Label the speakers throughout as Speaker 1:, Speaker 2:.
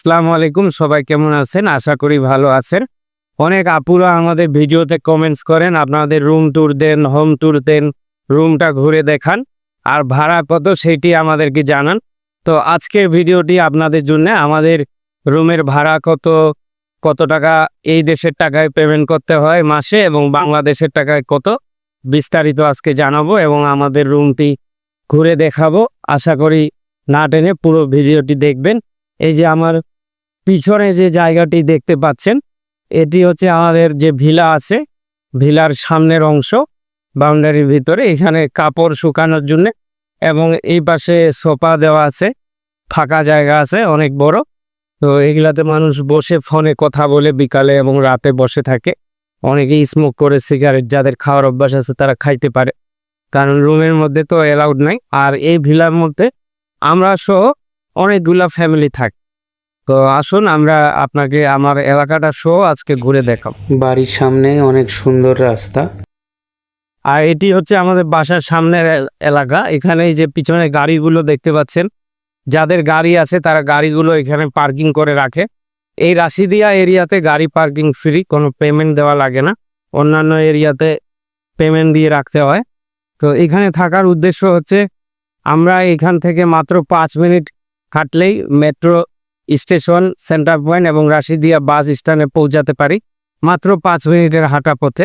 Speaker 1: আসসালামু আলাইকুম, সবাই কেমন আছেন? আশা করি ভালো আছেন। অনেক আপুরা আমাদের ভিডিওতে কমেন্টস করেন, আপনাদের রুম ট্যুর দেন হোম ট্যুর দেন রুমটা ঘুরে দেখান, আর ভাড়া কত সেটি আমাদেরকে জানান। তো আজকের ভিডিওটি আপনাদের জন্য, আমাদের রুমের ভাড়া কত কত টাকা, এই দেশের টাকায় পেমেন্ট করতে হয় মাসে এবং বাংলাদেশের টাকায় কত, বিস্তারিত আজকে জানাব এবং আমাদের রুমটি ঘুরে দেখাবো। আশা করি না টেনে পুরো ভিডিওটি দেখবেন। এই যে আমার পিছনে যে জায়গাটি দেখতে পাচ্ছেন, এটি হচ্ছে আমাদের যে ভিলা আছে, ভিলার সামনের অংশ, বাউন্ডারির ভিতরে। এখানে কাপড় শুকানোর জন্য এবং এই পাশে সোফা দেওয়া আছে, ফাঁকা জায়গা আছে, অনেক বড়। তো এগুলাতে মানুষ বসে ফোনে কথা বলে বিকালে এবং রাতে বসে থাকে। অনেকেই স্মোক করে সিগারেট যাদের খাওয়ার অভ্যাস আছে তারা খাইতে পারে। কারণ রুমের মধ্যে তো অ্যালাউড নাই। আর এই ভিলার মধ্যে আমরা সহ অনেকগুলা ফ্যামিলি থাকে। তো আসুন আমরা আপনাকে আমার এলাকাটা সহ আজকে ঘুরে দেখাব।
Speaker 2: বাড়ির সামনে অনেক সুন্দর রাস্তা।
Speaker 1: আর এটি হচ্ছে আমাদের বাসার সামনের এলাকা। এখানে যে পিছনে গাড়িগুলো দেখতে পাচ্ছেন যাদের গাড়ি আছে তারা গাড়িগুলো এখানে পার্কিং করে রাখে। এই রাশিদিয়া এরিয়াতে গাড়ি পার্কিং ফ্রি কোনো পেমেন্ট দেওয়া লাগে না। অন্যান্য এরিয়াতে পেমেন্ট দিয়ে রাখতে হয়। তো এখানে থাকার উদ্দেশ্য হচ্ছে আমরা এখান থেকে মাত্র পাঁচ মিনিট হাঁটলেই মেট্রো স্টেশন সেন্টার পয়েন্ট এবং রাশিদিয়া বাস স্ট্যান্ডে পৌঁছাতে পারি। মাত্র পাঁচ মিনিটের হাঁটা পথে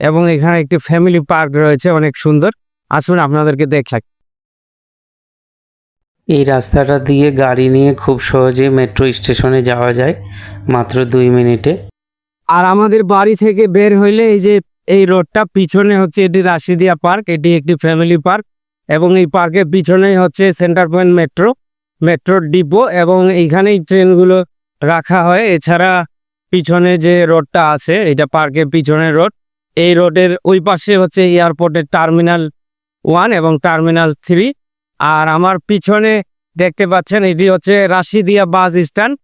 Speaker 1: এবং এখানে একটি ফ্যামিলি পার্ক রয়েছে অনেক সুন্দর। আসুন আপনাদেরকে দেখাই।
Speaker 2: এই রাস্তাটা দিয়ে গাড়ি নিয়ে খুব সহজে মেট্রো স্টেশনে যাওয়া যায় মাত্র দুই মিনিটে।
Speaker 1: আর আমাদের বাড়ি থেকে বের হইলে এই যে এই রোডটা পিছনে হচ্ছে এটি রাশিদিয়া পার্ক এটি একটি ফ্যামিলি পার্ক এবং এই পার্কের পিছনেই হচ্ছে সেন্টার পয়েন্ট মেট্রো। মেট্রোর ডিপো এবং এইখানেই ট্রেনগুলো রাখা হয়। এছাড়া পিছনে যে রোডটা আছে, এটা পার্কের পিছনের রোড। এই রোডের ওই পাশে হচ্ছে এয়ারপোর্টের টার্মিনাল ওয়ান এবং টার্মিনাল থ্রি। আর আমার পিছনে দেখতে পাচ্ছেন, এটি হচ্ছে Rashidiya bus stand,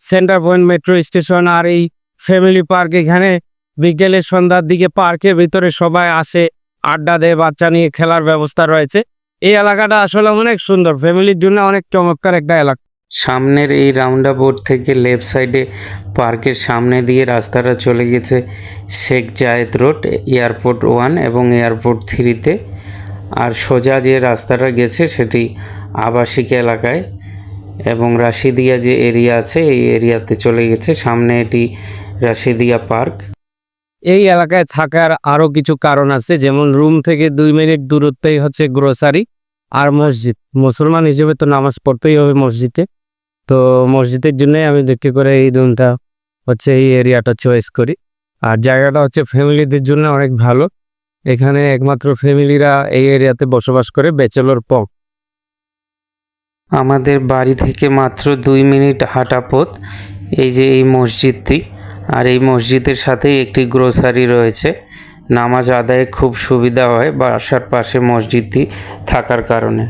Speaker 1: centre point metro station. আর এই ফ্যামিলি পার্ক এখানে বিকেলের সন্ধ্যার দিকে পার্কের ভিতরে সবাই আসে, আড্ডা দেয়, বাচ্চা নিয়ে খেলার ব্যবস্থা রয়েছে। এই এলাকাটা আসলে অনেক সুন্দর। ফ্যামিলির জন্য অনেক চমৎকার একটা এলাকা।
Speaker 2: সামনের এই রাউন্ডা বোর্ড থেকে লেফট সাইডে পার্কের সামনে দিয়ে রাস্তাটা চলে গেছে Sheikh Zayed road, airport one এবং এয়ারপোর্ট থ্রিতে। আর সোজা যে রাস্তাটা গেছে সেটি আবাসিক এলাকায় এবং রাশিদিয়া যে এরিয়া আছে, এই এরিয়াতে চলে গেছে। সামনে এটি রাশিদিয়া পার্ক।
Speaker 1: এই এলাকায় থাকার আরও কিছু কারণ আছে, যেমন রুম থেকে দুই মিনিট দূরত্বেই হচ্ছে গ্রোসারি আর মসজিদ। মুসলমান হিসেবে তো নামাজ পড়তেই হবে মসজিদে। তো মসজিদের জন্যই আমি দেখতে করে এই রুমটা হচ্ছে এই এরিয়াটা চয়েস করি। আর জায়গাটা হচ্ছে ফ্যামিলিদের জন্য অনেক ভালো। এখানে একমাত্র ফ্যামিলিরা এই এরিয়াতে বসবাস করে ব্যাচেলর পক
Speaker 2: আমাদের বাড়ি থেকে মাত্র দুই মিনিট হাঁটা পথ, এই যে এই মসজিদটি। আর এই মসজিদের সাথেই একটি গ্রোসারি রয়েছে। নামাজ আদায়ে খুব সুবিধা হয় বাসার পাশে মসজিদটি থাকার কারণে।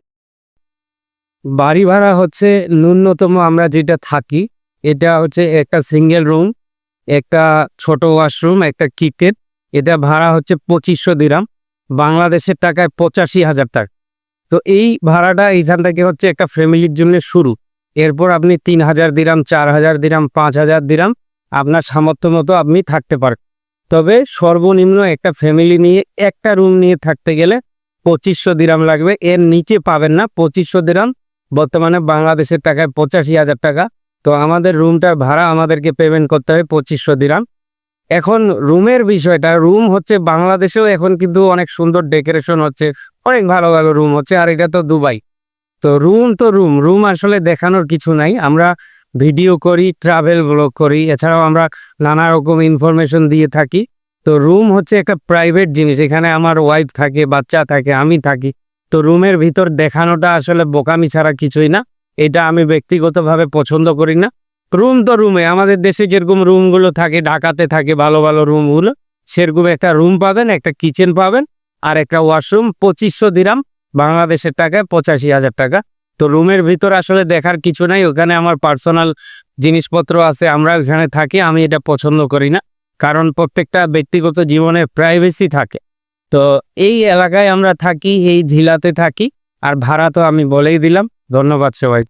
Speaker 1: বাড়ি ভাড়া হচ্ছে ন্যূনতম আমরা যেটা থাকি, এটা হচ্ছে একটা সিঙ্গেল রুম একটা ছোট ওয়াশরুম একটা কিকেট এটা ভাড়া হচ্ছে পঁচিশশো দিরাম, বাংলাদেশের টাকায় পঁচাশি হাজার টাকা। তো এই ভাড়াটা এইখান থেকে হচ্ছে একটা ফ্যামিলির জন্য শুরু। এরপর আপনি তিন হাজার দিরাম, চার হাজার দিরাম, পাঁচ হাজার দিরাম আপনার সামর্থ্য মতো আপনি থাকতে পারেন তবে সর্বনিম্ন একটা ফ্যামিলি নিয়ে, একটা রুম নিয়ে থাকতে গেলে পঁচিশশো দিরাম লাগবে। এর নিচে পাবেন না, পঁচিশশো দিরাম। বর্তমানে বাংলাদেশের টাকায় পঁচাশি হাজার টাকা। তো আমাদের রুমটার ভাড়া আমাদেরকে পেমেন্ট করতে হবে পঁচিশশো দিরাম। এখন রুমের বিষয়টা রুম হচ্ছে বাংলাদেশেও এখন কিন্তু অনেক সুন্দর ডেকোরেশন হচ্ছে। অনেক ভালো ভালো রুম হচ্ছে। আর এটা তো দুবাই। তো রুম তো রুম রুম আসলে দেখানোর কিছু নাই। আমরা ভিডিও করি ট্রাভেল ব্লগ করি, এছাড়াও আমরা নানা রকম ইনফরমেশন দিয়ে থাকি। তো রুম হচ্ছে একটা প্রাইভেট জিনিস, এখানে আমার ওয়াইফ থাকে, বাচ্চা থাকে, আমি থাকি। তো রুমের ভিতর দেখানোটা আসলে বোকামি ছাড়া কিছুই না। এটা আমি ব্যক্তিগতভাবে পছন্দ করি না। রুম তো রুমে আমাদের দেশে যেরকম রুমগুলো থাকে, ঢাকাতে থাকে ভালো ভালো রুমগুলো সেরকম একটা রুম পাবেন, একটা কিচেন পাবেন, আর একটা ওয়াশরুম পঁচিশশো দিরাম বাংলাদেশের টাকায় পঁচাশি হাজার টাকা। তো রুমের ভিতর আসলে দেখার কিছু নাই, ওখানে আমার পার্সোনাল জিনিসপত্র আছে, আমরা ওখানে থাকি, আমি এটা পছন্দ করি না। কারণ প্রত্যেকটা ব্যক্তিগত জীবনে প্রাইভেসি থাকে। তো এই এলাকায় আমরা থাকি, এই ঝিলাতে থাকি, আর ভাড়া তো আমি বলেই দিলাম। ধন্যবাদ সবাই